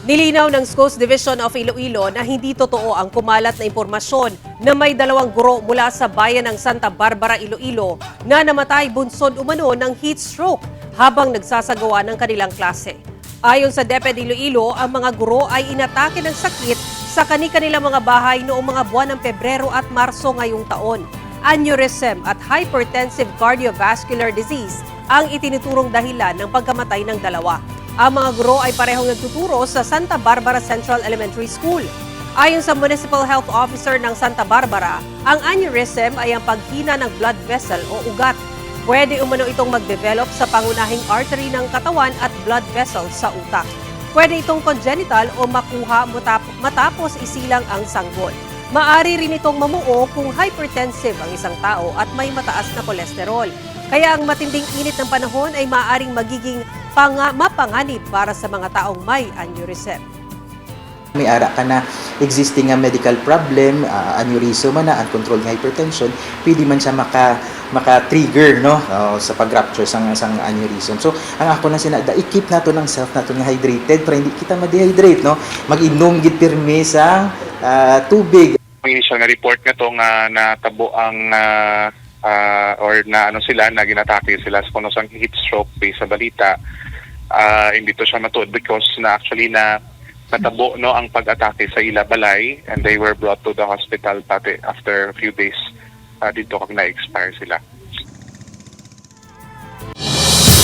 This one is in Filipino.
Nilinaw ng Schools Division of Iloilo na hindi totoo ang kumalat na impormasyon na may dalawang guro mula sa bayan ng Santa Barbara, Iloilo na namatay bunsod umano ng heat stroke habang nagsasagawa ng kanilang klase. Ayon sa DepEd Iloilo, ang mga guro ay inatake ng sakit sa kani-kanilang mga bahay noong mga buwan ng Pebrero at Marso ngayong taon. Aneurysm at hypertensive cardiovascular disease ang itinuturong dahilan ng pagkamatay ng dalawa. Ang mga guro ay parehong nagtuturo sa Santa Barbara Central Elementary School. Ayon sa Municipal Health Officer ng Santa Barbara, ang aneurysm ay ang paghina ng blood vessel o ugat. Pwede umano itong mag-develop sa pangunahing artery ng katawan at blood vessel sa utak. Pwede itong congenital o makuha matap- matapos isilang ang sanggol. Maari rin itong mamuo kung hypertensive ang isang tao at may mataas na kolesterol. Kaya ang matinding init ng panahon ay maaaring magiging panga- mapanganib para sa mga taong may aneurysm. May ara ka na existing nga medical problem, uh, aneurysm man na, uncontrolled hypertension, pwede man siya maka maka-trigger no uh, sa pag-rupture sang sang aneurysm. So, ang ako na sinada, i-keep nato ng self nato nga hydrated para hindi kita ma-dehydrate no. Mag-inom gid pirmi sa uh, tubig. Ang initial nga report nga to nga natabo ang ah, ah, or na ano sila na ginatake sila sa kuno sang heat stroke based sa balita ah, hindi to siya matuod because na actually na natabo no ang pag-atake sa ila balay and they were brought to the hospital pati after a few days ah, dito kag na-expire sila.